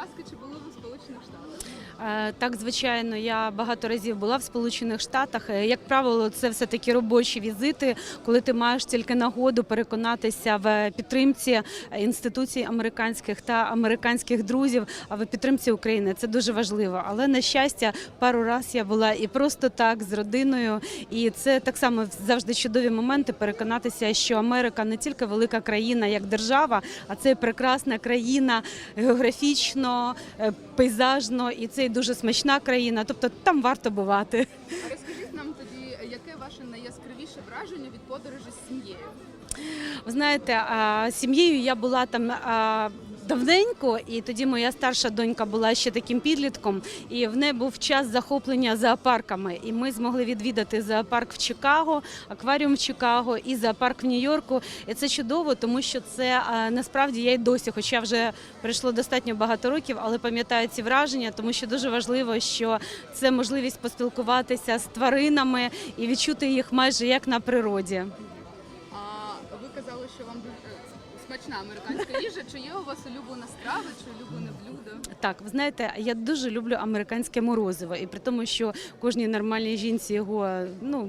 ласка, чи Сполучених Штатах? Так, звичайно, я багато разів була в Сполучених Штатах. Е, Як правило, це все таки робочі візити, коли ти маєш тільки нагоду переконатися в підтримці інституцій американських та американських друзів, а в підтримці України. Це дуже важливо. Але на щастя, пару раз я була і просто так з родиною, і це так само завжди чудові моменти переконатися, що Америка не тільки велика країна як держава, а це прекрасна країна географічно, е, пейзажно, і це дуже смачна країна. Тобто там варто бувати. А розкажіть нам тоді, яке ваше найяскравіше враження від подорожі з сім'єю? Ви знаєте, сім'єю я була там. Давненько, і тоді моя старша донька була ще таким підлітком, і в неї був час захоплення зоопарками. І ми змогли відвідати зоопарк в Чикаго, акваріум в Чикаго і зоопарк в Нью-Йорку. І це чудово, тому що це насправді я й досі, хоча вже пройшло достатньо багато років, але пам'ятаю ці враження, тому що дуже важливо, що це можливість поспілкуватися з тваринами і відчути їх майже як на природі. А ви казали, що вам смачна американська їжа. Чи є у вас улюблена страва, чи улюблене блюдо? Так, ви знаєте, я дуже люблю американське морозиво, і при тому, що кожній нормальній жінці його ну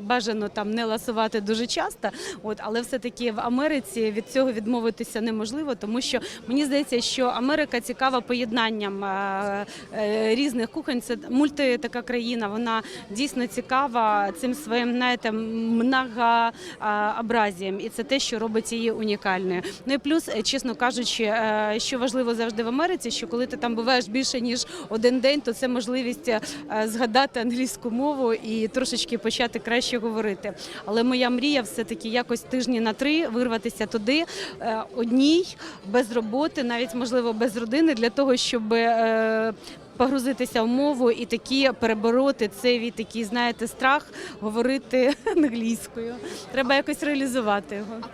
бажано там не ласувати дуже часто. От, але все-таки в Америці від цього відмовитися неможливо, тому що мені здається, що Америка цікава поєднанням е, е, різних кухонь. Це мульти така країна. Вона дійсно цікава цим своїм знаєте, многообразієм, і це те, що робить її унікальною. Ну і плюс, е, чесно кажучи, е, що важливо завжди в Америці, що коли ти там буваєш більше ніж один день, то це можливість е, згадати англійську мову і трошечки почати краще говорити. Але моя мрія все таки якось тижні на три вирватися туди одній, без роботи, навіть можливо без родини, для того, щоб погрузитися в мову і такі перебороти цей такий, знаєте, страх говорити англійською. Треба якось реалізувати його.